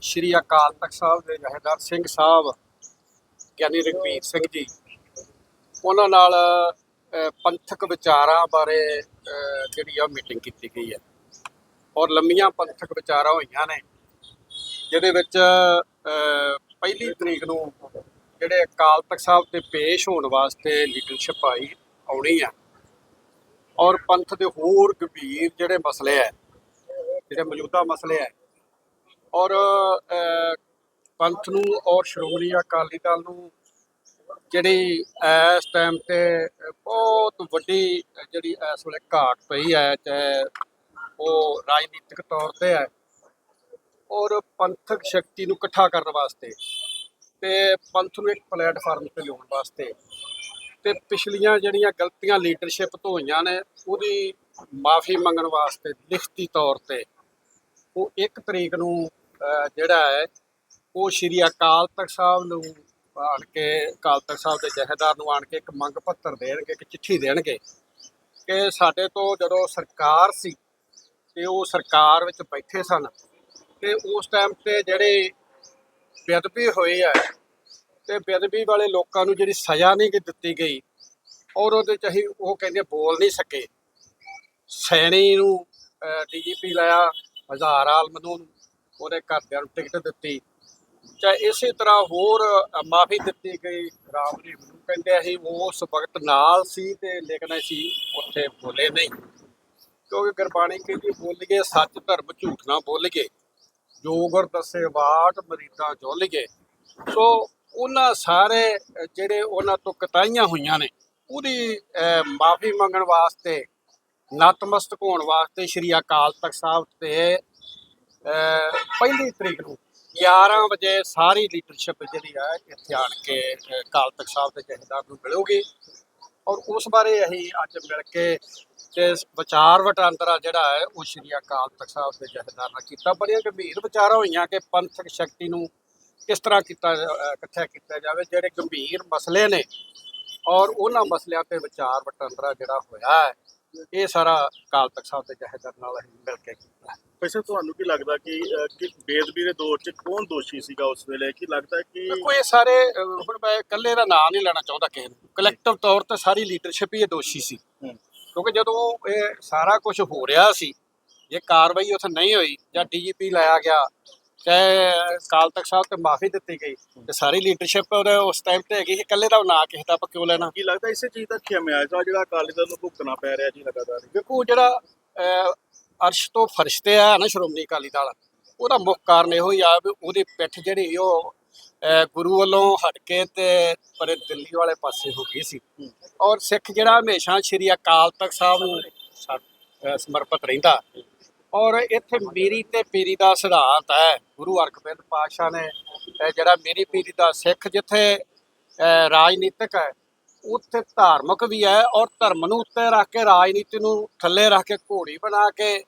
ਸ਼੍ਰੀ ਅਕਾਲ ਤਖਤ ਸਾਹਿਬ ਦੇ ਜਹੇਦਾਰ ਸਿੰਘ ਸਾਹਿਬ ਗਿਆਨੀ ਰਘਵੀਰ ਸਿੰਘ ਜੀ। ਉਹਨਾਂ ਨਾਲ ਪੰਥਕ ਵਿਚਾਰਾਂ ਬਾਰੇ ਅਹ, ਜਿਹੜੀ ਆ ਮੀਟਿੰਗ ਕੀਤੀ ਗਈ ਹੈ। ਔਰ ਲੰਮੀਆਂ ਪੰਥਕ ਵਿਚਾਰਾਂ ਹੋਈਆਂ ਨੇ ਜਿਹਦੇ ਵਿੱਚ ਅਹ, ਪਹਿਲੀ ਤਰੀਕ ਨੂੰ ਜਿਹੜੇ ਅਕਾਲ ਤਖਤ ਸਾਹਿਬ ਤੇ ਪੇਸ਼ ਹੋਣ ਵਾਸਤੇ ਲੀਡਰਸ਼ਿਪ ਆਈ ਆਉਣੀ ਆ। ਔਰ ਪੰਥ ਦੇ ਹੋਰ ਗੰਭੀਰ ਜਿਹੜੇ ਮਸਲੇ ਆ ਜਿਹੜੇ ਮੌਜੂਦਾ ਮਸਲੇ ਆ ਔਰ ਪੰਥ ਨੂੰ ਔਰ ਸ਼੍ਰੋਮਣੀ ਅਕਾਲੀ ਦਲ ਨੂੰ ਜਿਹੜੀ ਇਸ ਟਾਈਮ ਤੇ ਬਹੁਤ ਵੱਡੀ ਜਿਹੜੀ ਇਸ ਵੇਲੇ ਘਾਟ ਪਈ ਹੈ, ਚਾਹੇ ਉਹ ਰਾਜਨੀਤਿਕ ਤੌਰ ਤੇ ਹੈ, ਔਰ ਪੰਥਕ ਸ਼ਕਤੀ ਨੂੰ ਇਕੱਠਾ ਕਰਨ ਵਾਸਤੇ ਤੇ ਪੰਥ ਨੂੰ ਇੱਕ ਪਲੇਟਫਾਰਮ ਤੇ ਲਿਆਉਣ ਵਾਸਤੇ ਤੇ ਪਿਛਲੀਆਂ ਜਿਹੜੀਆਂ ਗਲਤੀਆਂ ਲੀਡਰਸ਼ਿਪ ਤੋਂ ਹੋਈਆਂ ਨੇ, ਉਹਦੀ ਮਾਫੀ ਮੰਗਣ ਵਾਸਤੇ ਲਿਖਤੀ ਤੌਰ ਤੇ ਉਹ ਇੱਕ ਤਰੀਕ ਨੂੰ ਜਿਹੜਾ ਹੈ, ਉਹ ਸ਼੍ਰੀ ਅਕਾਲ ਤਖਤ ਸਾਹਿਬ ਨੂੰ ਆਣ ਕੇ, ਅਕਾਲ ਤਖਤ ਸਾਹਿਬ ਦੇ ਜਥੇਦਾਰ ਨੂੰ ਆਣ ਕੇ ਇੱਕ ਮੰਗ ਪੱਤਰ ਦੇਣਗੇ, ਇੱਕ ਚਿੱਠੀ ਦੇਣਗੇ ਕਿ ਸਾਡੇ ਤੋਂ ਜਦੋਂ ਸਰਕਾਰ ਸੀ ਤੇ ਉਹ ਸਰਕਾਰ ਵਿੱਚ ਬੈਠੇ ਸਨ ਤੇ ਉਸ ਟਾਈਮ ਤੇ ਜਿਹੜੇ ਬੇਅਦਬੀ ਹੋਈ ਹੈ ਤੇ ਬੇਅਦਬੀ ਵਾਲੇ ਲੋਕਾਂ ਨੂੰ ਜਿਹੜੀ ਸਜ਼ਾ ਨਹੀਂ ਦਿੱਤੀ ਗਈ ਔਰ ਉਹਦੇ ਚ ਅਸੀਂ ਉਹ ਕਹਿੰਦੇ ਬੋਲ ਨਹੀਂ ਸਕੇ। ਸੈਣੀ ਨੂੰ ਡੀਜੀਪੀ ਲਾਇਆ, ਹਜ਼ਾਰ ਆਲਮ ਨੂੰ ਉਹਦੇ ਘਰਦਿਆਂ ਨੂੰ ਟਿਕਟ ਦਿੱਤੀ। ਚਾਹੇ ਇਸੇ ਤਰ੍ਹਾਂ ਹੋਰ ਮਾਫੀ ਦਿੱਤੀ ਗਈ। ਰਾਮਦੀਪ ਨੂੰ ਕਹਿੰਦੇ ਅਸੀਂ ਉਸ ਵਕਤ ਨਾਲ ਸੀ ਤੇ ਲੇਕਿਨ ਅਸੀਂ ਉੱਥੇ ਬੋਲੇ ਨਹੀਂ। ਕਿਉਂਕਿ ਗੁਰਬਾਣੀ ਕਹਿੰਦੀ ਬੋਲੀਏ ਸੱਚ, ਧਰਮ ਝੂਠ ਨਾ ਬੋਲੀਏ। ਜੋ ਗੁਰ ਦੱਸੇ ਬਾਟ ਮਰੀਦਾਂ ਜੋਲੀਏ। ਸੋ ਉਹਨਾਂ ਸਾਰੇ ਜਿਹੜੇ ਉਹਨਾਂ ਤੋਂ ਕਤਾਈਆਂ ਹੋਈਆਂ ਨੇ, ਉਹਦੀ ਮਾਫੀ ਮੰਗਣ ਵਾਸਤੇ, ਨਤਮਸਤਕ ਹੋਣ ਵਾਸਤੇ ਸ਼੍ਰੀ ਅਕਾਲ ਤਖਤ ਸਾਹਿਬ ਤੇ ਪਹਿਲੀ ਤਰੀਕ ਨੂੰ 11 ਵਜੇ ਸਾਰੀ ਲੀਡਰਸ਼ਿਪ ਜਿਹੜੀ ਹੈ ਇੱਥੇ ਆਣ ਕੇ ਅਹ, ਅਕਾਲ ਤਖਤ ਸਾਹਿਬ ਦੇ ਜਥੇਦਾਰ ਨੂੰ ਮਿਲੂਗੀ। ਔਰ ਉਸ ਬਾਰੇ ਅਸੀਂ ਅੱਜ ਮਿਲ ਕੇ ਤੇ ਵਿਚਾਰ ਵਟਾਂਦਰਾ ਜਿਹੜਾ ਹੈ ਉਹ ਸ਼੍ਰੀ ਅਕਾਲ ਤਖਤ ਸਾਹਿਬ ਦੇ ਜਥੇਦਾਰ ਨਾਲ ਕੀਤਾ। ਬੜੀਆਂ ਗੰਭੀਰ ਵਿਚਾਰਾਂ ਹੋਈਆਂ ਕਿ ਪੰਥਕ ਸ਼ਕਤੀ ਨੂੰ ਕਿਸ ਤਰ੍ਹਾਂ ਕੀਤਾ ਜਾ- ਇਕੱਠਾ ਕੀਤਾ ਜਾਵੇ ਜਿਹੜੇ ਗੰਭੀਰ ਮਸਲੇ ਨੇ। ਔਰ ਉਹਨਾਂ ਮਸਲਿਆਂ ਤੇ ਵਿਚਾਰ ਵਟਾਂਦਰਾ ਜਿਹੜਾ ਹੋਇਆ ਹੈ ਇਹ ਸਾਰਾ ਅਕਾਲ ਤਖਤ ਸਾਹਿਬ ਦੇ ਜਥੇਦਾਰ ਨਾਲ ਅਸੀਂ ਮਿਲ ਕੇ ਕੀਤਾ। ਵੈਸੇ ਤੁਹਾਨੂੰ ਕੀ ਲੱਗਦਾ ਕਿ ਅਹ, ਕਿ ਬੇਦਬੀ ਦੇ ਦੌਰ 'ਚ ਕੌਣ ਦੋਸ਼ੀ ਸੀਗਾ ਉਸ ਵੇਲੇ? ਕੀ ਲੱਗਦਾ ਕਿ ਇਹ ਸਾਰੇ ਅਹ, ਹੁਣ ਮੈਂ ਇਕੱਲੇ ਦਾ ਨਾਮ ਨਹੀਂ ਲੈਣਾ ਚਾਹੁੰਦਾ ਕਿਸੇ ਨੂੰ। ਕਲੈਕਟਿਵ ਤੌਰ ਤੇ ਸਾਰੀ ਲੀਡਰਸ਼ਿਪ ਹੀ ਇਹ ਦੋਸ਼ੀ ਸੀ। ਹੂੰ, ਕਿਉਂਕਿ ਜਦੋਂ ਇਹ ਸਾਰਾ ਕੁਝ ਹੋ ਰਿਹਾ ਸੀ ਜੇ ਕਾਰਵਾਈ ਉੱਥੇ ਨਹੀਂ ਹੋਈ ਜਾਂ ਡੀਜੀਪੀ ਲਾਇਆ ਗਿਆ ਚਾਹੇ ਕਾਲ ਤਖਤ ਸਾਹਿਬ ਤੇ ਮਾਫੀ ਦਿੱਤੀ ਗਈ ਤੇ ਸਾਰੀ ਲੀਡਰਸ਼ਿਪ ਉਹਦੇ ਉਸ ਟਾਈਮ ਤੇ ਹੈਗੀ ਸੀ ਇਕੱਲੇ ਦਾ ਨਾਂ ਕਿਸੇ ਦਾ ਆਪਾਂ ਕਿਉਂ ਲੈਣਾ? ਕੀ ਲੱਗਦਾ ਇਸੇ ਚੀਜ਼ ਦਾ ਖਿਆਮਿਆਜ਼ਾ ਜਿਹੜਾ ਅਕਾਲੀ ਦਲ ਨੂੰ ਭੁਗਤਣਾ ਪੈ ਰਿਹਾ ਜੀ ਲਗਾਤਾਰ? ਦੇਖੋ ਜਿਹੜਾ ਅਰਸ਼ ਤੋਂ ਫਰਸ਼ ਤੇ ਆ ਨਾ ਸ਼੍ਰੋਮਣੀ ਅਕਾਲੀ ਦਲ ਉਹਦਾ ਮੁੱਖ ਕਾਰਨ ਇਹੋ ਹੀ ਆ ਵੀ ਉਹਦੀ ਪਿੱਠ ਜਿਹੜੀ ਉਹ ਗੁਰੂ ਵੱਲੋਂ ਹਟ ਕੇ ਤੇ ਪਰੇ ਦਿੱਲੀ ਵਾਲੇ ਪਾਸੇ ਹੋ ਗਈ ਸੀ। ਔਰ ਸਿੱਖ ਜਿਹੜਾ ਹਮੇਸ਼ਾ ਸ਼੍ਰੀ ਅਕਾਲ ਤਖਤ ਸਾਹਿਬ ਨੂੰ ਸਮਰਪਿਤ ਰਹਿੰਦਾ ਔਰ ਇੱਥੇ ਮੇਰੀ ਤੇ ਪੀਰੀ ਦਾ ਸਿਧਾਂਤ ਹੈ, ਗੁਰੂ ਹਰਗੋਬਿੰਦ ਪਾਤਸ਼ਾਹ ਨੇ ਜਿਹੜਾ ਮੇਰੀ ਪੀਰੀ ਦਾ ਸਿੱਖ ਜਿੱਥੇ ਰਾਜਨੀਤਿਕ ਹੈ, ਉੱਥੇ ਧਾਰਮਿਕ ਵੀ ਹੈ ਔਰ ਧਰਮ ਨੂੰ ਉੱਤੇ ਰੱਖ ਕੇ, ਰਾਜਨੀਤੀ ਨੂੰ ਥੱਲੇ ਰੱਖ ਕੇ, ਘੋੜੀ ਬਣਾ ਕੇ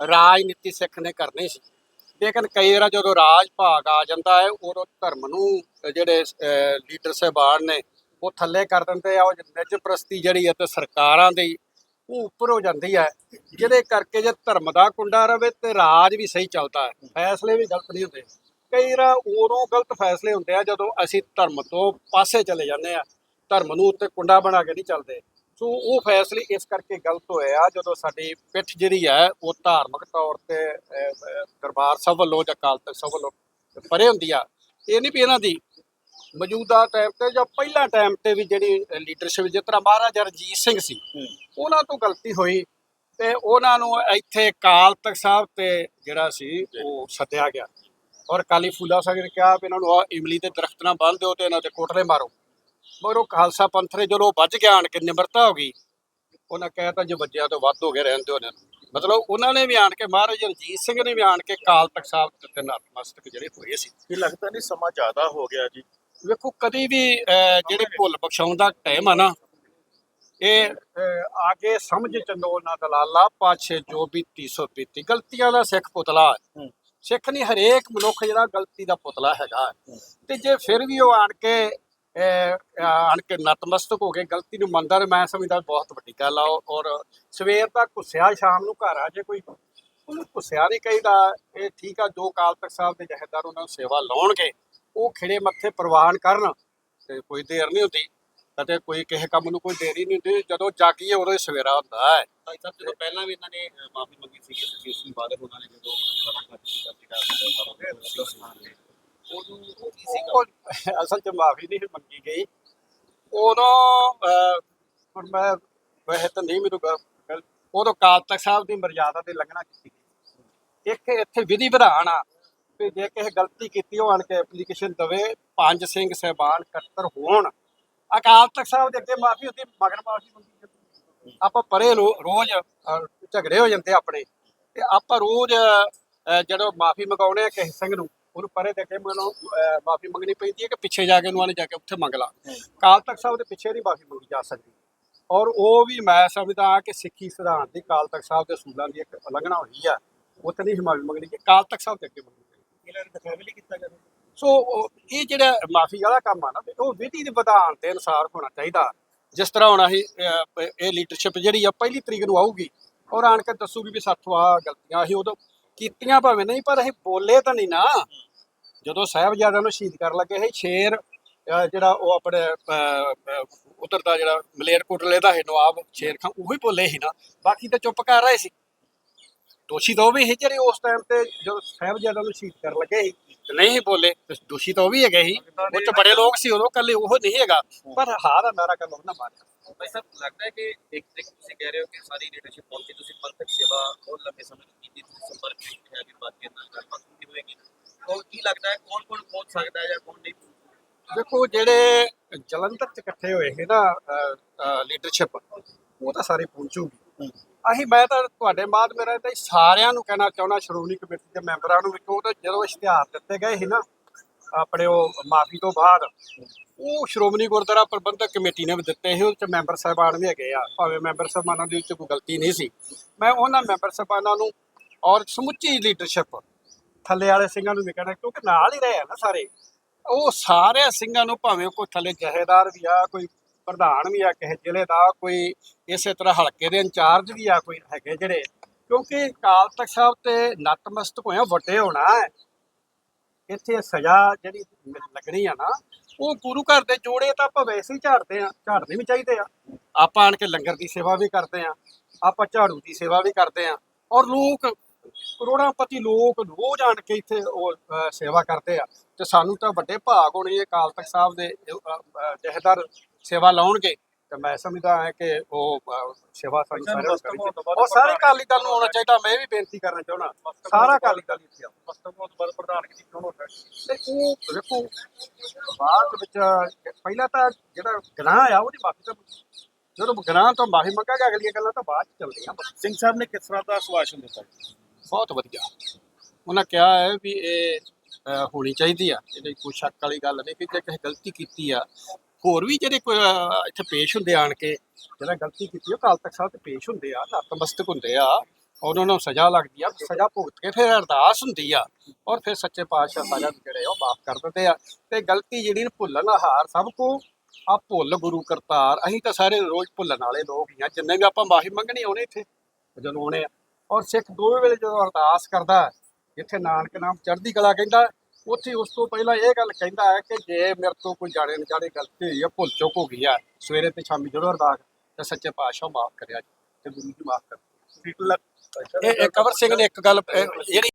ਰਾਜਨੀਤੀ ਸਿੱਖ ਨੇ ਕਰਨੀ ਸੀ। ਲੇਕਿਨ ਕਈ ਵਾਰ ਜਦੋਂ ਰਾਜ ਭਾਗ ਆ ਜਾਂਦਾ ਹੈ, ਉਦੋਂ ਧਰਮ ਨੂੰ ਜਿਹੜੇ ਲੀਡਰ ਸਾਹਿਬਾਨ ਨੇ, ਉਹ ਥੱਲੇ ਕਰ ਦਿੰਦੇ ਆ, ਉਹ ਨਿੱਜ ਪ੍ਰਸਤੀ ਜਿਹੜੀ ਹੈ ਤੇ ਸਰਕਾਰਾਂ ਦੀ ਉਹ ਉੱਪਰ ਹੋ ਜਾਂਦੀ ਹੈ, ਜਿਹਦੇ ਕਰਕੇ ਜੇ ਧਰਮ ਦਾ ਕੁੰਡਾ ਰਵੇ ਤੇ ਰਾਜ ਵੀ ਸਹੀ ਚੱਲਦਾ ਹੈ। ਫੈਸਲੇ ਵੀ ਗਲਤ ਨਹੀਂ ਹੁੰਦੇ। ਕਈ ਵਾਰ ਉਦੋਂ ਗਲਤ ਫੈਸਲੇ ਹੁੰਦੇ ਆ ਜਦੋਂ ਅਸੀਂ ਧਰਮ ਤੋਂ ਪਾਸੇ ਚਲੇ ਜਾਂਦੇ ਆ। ਧਰਮ ਨੂੰ ਉੱਤੇ ਕੁੰਡਾ ਬਣਾ ਕੇ ਨਹੀਂ ਚੱਲਦੇ। ਸੋ ਉਹ ਫੈਸਲੇ ਇਸ ਕਰਕੇ ਗਲਤ ਹੋਏ ਆ, ਜਦੋਂ ਸਾਡੀ ਪਿੱਠ ਜਿਹੜੀ ਹੈ, ਉਹ ਧਾਰਮਿਕ ਤੌਰ ਤੇ ਦਰਬਾਰ ਸਾਹਿਬ ਵੱਲੋਂ ਜਾਂ ਅਕਾਲ ਤਖਤ ਸਾਹਿਬ ਵੱਲੋਂ ਪਰੇ ਹੁੰਦੀ ਆ। ਇਹ ਨਹੀਂ ਵੀ ਇਹਨਾਂ ਦੀ ਮੌਜੂਦਾ ਟਾਈਮ ਤੇ ਜਾਂ ਪਹਿਲਾ ਟਾਈਮ ਤੇ ਵੀ ਜਿਹੜੀ ਲੀਡਰਸ਼ਿਪ ਜਿਸ ਤਰ੍ਹਾਂ ਮਹਾਰਾਜਾ ਰਣਜੀਤ ਸਿੰਘ ਸੀ ਉਹਨਾਂ ਤੋਂ ਗਲਤੀ ਹੋਈ ਤੇ ਉਹਨਾਂ ਨੂੰ ਇੱਥੇ ਅਕਾਲ ਤਖਤ ਸਾਹਿਬ ਤੇ ਜਿਹੜਾ ਸੀ ਉਹ ਸੱਦਿਆ ਗਿਆ। ਔਰ ਕਾਲੀ ਫੂਲਾ ਸਾਹਿਬ ਨੇ ਕਿਹਾ ਇਹਨਾਂ ਨੂੰ ਇਮਲੀ ਦੇ ਦਰਖਤ ਨਾਲ ਬੰਨ੍ਹ ਦਿਓ ਤੇ ਇਹਨਾਂ ਤੇ ਕੋਟਲੇ ਮਾਰੋ। ਮਗਰ ਉਹ ਖਾਲਸਾ ਪੰਥ ਨੇ ਜਦੋਂ ਵੱਜ ਗਿਆ ਆਣ ਕੇ ਨਿਮਰਤਾ ਹੋ ਗਈ ਉਹਨਾਂ ਕਹਿਤਾ ਜੇ ਵੱਜਿਆ ਤੋਂ ਵੱਧ ਹੋ ਗਿਆ ਰਹਿਣ ਦਿਓ ਇਹਨਾਂ ਨੂੰ। ਮਤਲਬ ਉਹਨਾਂ ਨੇ ਵੀ ਆਣ ਕੇ ਮਹਾਰਾਜਾ ਰਣਜੀਤ ਸਿੰਘ ਨੇ ਵੀ ਆਣ ਕੇ ਅਕਾਲ ਤਖਤ ਸਾਹਿਬ ਤੇ ਨਤਮਸਤਕ ਜਿਹੜੇ ਹੋਏ ਸੀ। ਕੀ ਲੱਗਦਾ ਨਹੀਂ ਸਮਾਂ ਜ਼ਿਆਦਾ ਹੋ ਗਿਆ ਜੀ। ਵੇਖੋ ਕਦੀ ਵੀ ਜਿਹੜੇ ਭੁੱਲ ਬਖਸ਼ਾਉਣ ਦਾ ਟਾਈਮ ਆ ਨਾ ਇਹ ਆਗੇ ਸਮਝ ਚੰਦੋ ਨਾ ਦਲਾਲਾ ਪਾਛੇ ਜੋ ਬੀਤੀ ਸੋ ਬੀਤੀ ਗਲਤੀਆਂ ਦਾ ਸਿੱਖ ਪੁਤਲਾ। ਸਿੱਖ ਨਹੀਂ ਹਰੇਕ ਮਨੁੱਖ ਜਿਹੜਾ ਗਲਤੀ ਦਾ ਪੁਤਲਾ ਹੈਗਾ। ਤੇ ਜੇ ਫਿਰ ਵੀ ਉਹ ਆਣ ਕੇ ਆਣ ਕੇ ਨਤਮਸਤਕ ਹੋ ਕੇ ਗਲਤੀ ਨੂੰ ਮੰਨਦਾ ਮੈਂ ਸਮਝਦਾ ਬਹੁਤ ਵੱਡੀ ਗੱਲ ਆ। ਔਰ ਸਵੇਰ ਤੱਕ ਗੁੱਸਿਆ ਸ਼ਾਮ ਨੂੰ ਘਰ ਆ ਜੇ ਕੋਈ ਉਹਨੂੰ ਪੁੱਛਿਆ ਨਹੀਂ ਕਹੀਦਾ। ਇਹ ਠੀਕ ਆ ਜੋ ਕਾਲ ਤਖਤ ਸਾਹਿਬ ਦੇ ਜਹੇਦਾਰ ਉਹਨਾਂ ਨੂੰ ਸੇਵਾ ਲਾਉਣਗੇ। ਉਹ ਖਿੜੇ ਮੱਥੇ ਪ੍ਰਵਾਨ ਕਰਨ ਤੇ ਕੋਈ ਦੇਰ ਨਹੀਂ ਹੁੰਦੀ ਅਤੇ ਕੋਈ ਕਿਸੇ ਕੰਮ ਨੂੰ ਕੋਈ ਦੇਰੀ ਨਹੀਂ ਹੁੰਦੀ ਜਦੋਂ ਜਾਗੀਏ ਉਦੋਂ ਹੀ ਸਵੇਰਾ ਹੁੰਦਾ ਹੈ। ਭਾਈ ਸਾਹਿਬ ਜਦੋਂ ਪਹਿਲਾਂ ਵੀ ਇਹਨਾਂ ਨੇ ਮਾਫੀ ਮੰਗੀ ਸੀ ਜਦੋਂ ਅਸਲ 'ਚ ਮਾਫੀ ਨਹੀਂ ਮੰਗੀ ਗਈ। ਉਦੋਂ ਹੁਣ ਮੈਂ ਵੈਸੇ ਤਾਂ ਨਹੀਂ ਮੈਨੂੰ ਉਦੋਂ ਕਾਲ ਤਖਤ ਸਾਹਿਬ ਦੀ ਮਰਜ਼ਾਦਾ ਤੇ ਲੰਘਣਾ ਕੀਤੀ ਇੱਕ ਇੱਥੇ ਵਿਧੀ ਵਿਧਾਨ ਆ ਵੀ ਜੇ ਕਿਸੇ ਗਲਤੀ ਕੀਤੀ ਹੋਣ ਕੇ ਐਪਲੀਕੇਸ਼ਨ ਦਵੇ, ਪੰਜ ਸਿੰਘ ਸਹਿਬਾਨ ਇਕੱਤਰ ਹੋਣ। ਅਕਾਲ ਤਖਤ ਸਾਹਿਬ ਦੇ ਅੱਗੇ ਮਾਫੀ ਹੁੰਦੀ, ਮਗਰ ਮਾਫੀ ਮੰਗੀ ਆਪਾਂ ਪਰੇ ਰੋਜ਼ ਝਗੜੇ ਹੋ ਜਾਂਦੇ ਆਪਣੇ। ਤੇ ਆਪਾਂ ਰੋਜ਼ ਜਦੋਂ ਮਾਫੀ ਮੰਗਾਉਣੇ ਆ ਕਿਸੇ ਸਿੰਘ ਨੂੰ, ਉਹਨੂੰ ਪਰੇ ਦੇ ਕੇ ਮੈਨੂੰ ਮਾਫੀ ਮੰਗਣੀ ਪੈਂਦੀ ਹੈ ਕਿ ਪਿੱਛੇ ਜਾ ਕੇ ਉਹਨਾਂ ਨੇ ਜਾ ਕੇ ਉੱਥੇ ਮੰਗ ਲਾ। ਕਾਲ ਤਖਤ ਸਾਹਿਬ ਦੇ ਪਿੱਛੇ ਨਹੀਂ ਮਾਫੀ ਮੰਗੀ ਜਾ ਸਕਦੀ। ਔਰ ਉਹ ਵੀ ਮੈਂ ਸਮਝਦਾ ਕਿ ਸਿੱਖੀ ਸਿਧਾਂਤ ਦੀ ਕਾਲ ਤਖਤ ਸਾਹਿਬ ਦੇ ਅਸੂਲਾਂ ਦੀ ਇੱਕ ਉਲੰਘਣਾ ਹੋਈ ਆ। ਉੱਥੇ ਨਹੀਂ ਮਾਫੀ ਮੰਗਣੀ ਕਿ ਕਾਲ ਤਖਤ ਸਾਹਿਬ ਦੇ ਅੱਗੇ ਮੰਗਣੀ। ਇਹਨਾਂ ਨੇ ਦਿਖਾਵਾ ਵੀ ਕੀਤਾ ਗਿਆ ਸੋ। ਇਹ ਜਿਹੜਾ ਮਾਫੀ ਵਾਲਾ ਕੰਮ ਆ ਨਾ ਉਹ ਵਿਧੀ ਦੇ ਵਿਧਾਨ ਦੇ ਅਨੁਸਾਰ ਹੋਣਾ ਚਾਹੀਦਾ। ਜਿਸ ਤਰ੍ਹਾਂ ਹੁਣ ਅਸੀਂ ਇਹ ਲੀਡਰਸ਼ਿਪ ਜਿਹੜੀ ਆ ਪਹਿਲੀ ਤਰੀਕ ਨੂੰ ਆਊਗੀ ਔਰ ਆਣ ਕੇ ਦੱਸੂਗੀ ਵੀ ਸਾਥੋਂ ਆ ਗਲਤੀਆਂ ਅਸੀਂ ਉਦੋਂ ਕੀਤੀਆਂ ਭਾਵੇਂ ਨਹੀਂ ਪਰ ਅਸੀਂ ਬੋਲੇ ਤਾਂ ਨਹੀਂ ਨਾ। ਜਦੋਂ ਸਾਹਿਬਜ਼ਾਦਿਆਂ ਨੂੰ ਸ਼ਹੀਦ ਕਰਨ ਲੱਗੇ ਸੀ ਸ਼ੇਰ ਜਿਹੜਾ ਉਹ ਆਪਣੇ ਅਹ, ਅਹ, ਉਤਰਦਾ ਜਿਹੜਾ ਮਲੇਰਕੋਟਲੇ ਦਾ ਹੈ ਨਵਾਬ ਸ਼ੇਰ ਖਾਨ ਉਹੀ ਬੋਲੇ ਸੀ ਨਾ। ਬਾਕੀ ਤਾਂ ਚੁੱਪ ਕਰ ਰਹੇ ਸੀ। ਦੋਸ਼ੀ ਤਾਂ ਉਹ ਵੀ ਸੀ ਜਿਹੜੇ ਉਸ ਟਾਈਮ ਤੇ ਜਦੋਂ ਸਾਹਿਬਜ਼ਾਦਿਆਂ ਨੂੰ ਸ਼ਹੀਦ ਕਰਨ ਲੱਗੇ ਸੀ। ਤੇ ਨਹੀਂ ਸੀ ਬੋਲੇ। ਤੇ ਦੋਸ਼ੀ ਤਾਂ ਉਹ ਵੀ ਹੈਗੇ ਸੀ। ਉਹ ਚ ਬੜੇ ਲੋਕ ਸੀ ਉਦੋਂ ਕੱਲੇ ਉਹ ਨਹੀਂ ਹੈਗਾ। ਪਰ ਹਾਰ ਦਾ ਨਾਰਾ ਕੱਲ ਉਹਨਾਂ ਮਾਰਿਆ। ਭਾਈ ਸਾਹਿਬ ਲੱਗਦਾ ਹੈ ਕਿ ਇੱਕ ਇੱਕ ਤੁਸੀਂ ਕਹਿ ਰਹੇ ਹੋ ਕਿ ਸਾਰੀ ਲੀਡਰਸ਼ਿਪ ਪਹੁੰਚੀ ਤੁਸੀਂ ਪੰਥਕ ਸੇਵਾ ਬਹੁਤ ਲੰਬੇ ਸਮੇਂ ਤੋਂ ਕੀਤੀ ਤੁਸੀਂ ਸੰਪਰਕ ਵਿੱਚ ਹੈ ਕਿ ਬਾਕੀ ਨਾਲ ਗੱਲਬਾਤ ਹੁੰਦੀ ਹੋਏਗੀ? ਔਰ ਕੀ ਲੱਗਦਾ ਹੈ ਕੌਣ ਕੌਣ ਪਹੁੰਚ ਸਕਦਾ ਹੈ ਜਾਂ ਕੌਣ ਨਹੀਂ ਦੇਖੋ ਜਿਹੜੇ ਜਲੰਧਰ ਚ ਇਕੱਠੇ ਹੋਏ ਸੀ ਨਾ ਲੀਡਰਸ਼ਿਪ ਉਹ ਤਾਂ ਸਾਰੇ ਪਹੁੰਚੂਗੀ। ਅਸੀਂ ਮੈਂ ਤਾਂ ਤੁਹਾਡੇ ਬਾਅਦ ਮੇਰਾ ਤਾਂ ਸਾਰਿਆਂ ਨੂੰ ਕਹਿਣਾ ਚਾਹੁੰਦਾ, ਸ਼੍ਰੋਮਣੀ ਕਮੇਟੀ ਦੇ ਮੈਂਬਰਾਂ ਨੂੰ ਵੀ, ਕਿ ਜਦੋਂ ਇਸ਼ਤਿਹਾਰ ਦਿੱਤੇ ਗਏ ਸੀ ਨਾ, ਆਪਣੇ ਉਹ ਮਾਫੀ ਤੋਂ ਬਾਅਦ, ਉਹ ਸ਼੍ਰੋਮਣੀ ਗੁਰਦੁਆਰਾ ਪ੍ਰਬੰਧਕ ਕਮੇਟੀ ਨੇ ਵੀ ਦਿੱਤੇ ਸੀ, ਉਹ ਚ ਮੈਂਬਰ ਸਾਹਿਬਾਨ ਵੀ ਹੈਗੇ ਆ, ਭਾਵੇਂ ਮੈਂਬਰ ਸਾਹਿਬਾਨਾਂ ਦੀ ਵਿੱਚ ਕੋਈ ਗਲਤੀ ਨਹੀਂ ਸੀ। ਮੈਂ ਉਹਨਾਂ ਮੈਂਬਰ ਸਾਹਿਬਾਨਾਂ ਨੂੰ ਔਰ ਸਮੁੱਚੀ ਲੀਡਰਸ਼ਿਪ, ਥੱਲੇ ਵਾਲੇ ਸਿੰਘਾਂ ਨੂੰ ਵੀ ਕਹਿਣਾ, ਕਿਉਂਕਿ ਨਾਲ ਹੀ ਰਹੇ ਆ ਨਾ ਸਾਰੇ, ਉਹ ਸਾਰੇ ਸਿੰਘਾਂ ਨੂੰ ਭਾਵੇਂ ਕੋਈ ਥੱਲੇ ਜਹੇਦਾਰ ਵੀ ਆ, ਕੋਈ ਪ੍ਰਧਾਨ ਵੀ ਆ ਕਿਸੇ ਜ਼ਿਲ੍ਹੇ ਦਾ ਕੋਈ ਇਸੇ ਤਰ੍ਹਾਂ ਹਲਕੇ ਦੇ ਇੰਚਾਰਜ ਵੀ ਆ ਕੋਈ ਹੈਗੇ ਜਿਹੜੇ ਕਿਉਂਕਿ ਕਾਲ ਤਖਤ ਸਾਹਿਬ ਤੇ ਨਤਮਸਤਕ ਹੋਇਆ ਵੱਡੇ ਹੋਣਾ ਇੱਥੇ ਸਜ਼ਾ ਜਿਹੜੀ ਲੱਗਣੀ ਆ ਨਾ ਉਹ ਗੁਰੂ ਘਰ ਦੇ ਜੋੜੇ ਤਾਂ ਆਪਾਂ ਵੈਸੇ ਹੀ ਝਾੜਦੇ ਆ ਝਾੜਨੇ ਵੀ ਚਾਹੀਦੇ ਆ। ਆਪਾਂ ਆਣ ਕੇ ਲੰਗਰ ਦੀ ਸੇਵਾ ਵੀ ਕਰਦੇ ਆ ਆਪਾਂ ਝਾੜੂ ਦੀ ਸੇਵਾ ਵੀ ਕਰਦੇ ਆ ਔਰ ਲੋਕ ਕਰੋੜਾਂ ਪਤੀ ਲੋਕ ਰੋਜ਼ ਆਣ ਕੇ ਇੱਥੇ ਉਹ ਸੇਵਾ ਕਰਦੇ ਆ। ਤੇ ਸਾਨੂੰ ਤਾਂ ਵੱਡੇ ਭਾਗ ਹੋਣੇ ਇਹ ਕਾਲ ਤਖਤ ਸਾਹਿਬ ਦੇ ਅ, ਸੇਵਾ ਲਾਉਣਗੇ ਤੇ ਮੈਂ ਸਮਝਦਾ ਹਾਂ ਕਿ ਉਹ ਸੇਵਾ ਸਾਰਿਆਂ ਨੂੰ ਕਰਨੀ ਚਾਹੀਦੀ। ਬਾਅਦ ਔਰ ਸਾਰੇ ਅਕਾਲੀ ਦਲ ਨੂੰ ਆਉਣਾ ਚਾਹੀਦਾ ਮੈਂ ਇਹ ਵੀ ਬੇਨਤੀ ਕਰਨਾ ਚਾਹੁੰਦਾ। ਸਾਰਾ ਅਕਾਲੀ ਦਲ ਇੱਥੇ ਆਓ ਤੋਂ ਬਾਅਦ ਪ੍ਰਧਾਨਗੀ ਦੀ ਚੋਣ ਹੋ ਤੇ ਉਹ ਦੇਖੋ ਬਾਅਦ ਵਿੱਚ ਪਹਿਲਾਂ ਤਾਂ ਜਿਹੜਾ ਗੁਨਾਹ ਆ ਉਹਦੀ ਮਾਫੀ ਤਾਂ ਜਦੋਂ ਗੁਨਾਹ ਤੋਂ ਮਾਫੀ ਮੰਗਾਂਗੇ ਅਗਲੀਆਂ ਗੱਲਾਂ ਤਾਂ ਬਾਅਦ ਚ ਚੱਲਦੀਆਂ। ਸਿੰਘ ਸਾਹਿਬ ਨੇ ਕਿਸ ਤਰ੍ਹਾਂ ਦਾ ਆਸ਼ਵਾਸਨ ਦਿੱਤਾ? ਬਹੁਤ ਵਧੀਆ। ਉਹਨਾਂ ਕਿਹਾ ਹੈ ਵੀ ਇਹ ਅਹ, ਹੋਣੀ ਚਾਹੀਦੀ ਆ। ਇਹਦੇ ਕੋਈ ਸ਼ੱਕ ਵਾਲੀ ਗੱਲ ਨਹੀਂ ਕਿ ਜੇ ਕਿਸੇ ਗਲਤੀ ਕੀਤੀ ਆ ਹੋਰ ਵੀ ਜਿਹੜੇ ਕੋਈ ਇੱਥੇ ਪੇਸ਼ ਹੁੰਦੇ ਆਣ ਕੇ, ਜਿਹੜਾ ਗਲਤੀ ਕੀਤੀ ਉਹ ਕਾਲ ਤੱਕ ਸਾਹਿਬ ਤੇ ਪੇਸ਼ ਹੁੰਦੇ ਆ, ਨਤਮਸਤਕ ਹੁੰਦੇ ਆ, ਔਰ ਉਹਨਾਂ ਨੂੰ ਸਜ਼ਾ ਲੱਗਦੀ ਆ, ਸਜ਼ਾ ਭੁਗਤ ਕੇ ਫਿਰ ਅਰਦਾਸ ਹੁੰਦੀ ਆ, ਔਰ ਫਿਰ ਸੱਚੇ ਪਾਤਸ਼ਾਹ ਸਾਰਿਆਂ ਨੂੰ ਜਿਹੜੇ ਆ ਉਹ ਮਾਫ ਕਰ ਦਿੰਦੇ ਆ। ਤੇ ਗਲਤੀ ਜਿਹੜੀ ਭੁੱਲਣ ਹਾਰ ਸਭ ਕੋ, ਆ ਭੁੱਲ ਗੁਰੂ ਕਰਤਾਰ, ਅਸੀਂ ਤਾਂ ਸਾਰੇ ਰੋਜ਼ ਭੁੱਲਣ ਵਾਲੇ ਲੋਕ ਹੀ ਆ, ਜਿੰਨੇ ਵੀ ਆਪਾਂ ਮਾਫੀ ਮੰਗਣੀ ਆਉਣੇ ਇੱਥੇ ਜਦੋਂ ਆਉਣੇ ਆ। ਔਰ ਸਿੱਖ ਦੋਵੇਂ ਵੇਲੇ ਜਦੋਂ ਅਰਦਾਸ ਕਰਦਾ, ਜਿੱਥੇ ਨਾਨਕ ਨਾਮ ਚੜ੍ਹਦੀ ਕਲਾ ਕਹਿੰਦਾ ਉੱਥੇ ਉਸ ਤੋਂ ਪਹਿਲਾਂ ਇਹ ਗੱਲ ਕਹਿੰਦਾ ਹੈ ਕਿ ਜੇ ਮੇਰੇ ਤੋਂ ਕੋਈ ਜਾਣੇ ਅਣਜਾਣੇ ਗਲਤੀ ਹੋਈ ਹੈ ਭੁੱਲ ਚੁੱਕ ਹੋ ਗਈ ਹੈ ਸਵੇਰੇ ਤੇ ਸ਼ਾਮੀ ਜਦੋਂ ਅਰਦਾਸ ਤੇ ਸੱਚੇ ਪਾਤਸ਼ਾਹ ਮਾਫ ਕਰਿਆ ਜੀ ਤੇ ਗੁਰੂ ਜੀ ਮਾਫ ਕਰ ਇਹ ਕਵਰ ਸਿੰਘ ਨੇ ਇੱਕ ਗੱਲ ਜਿਹੜੀ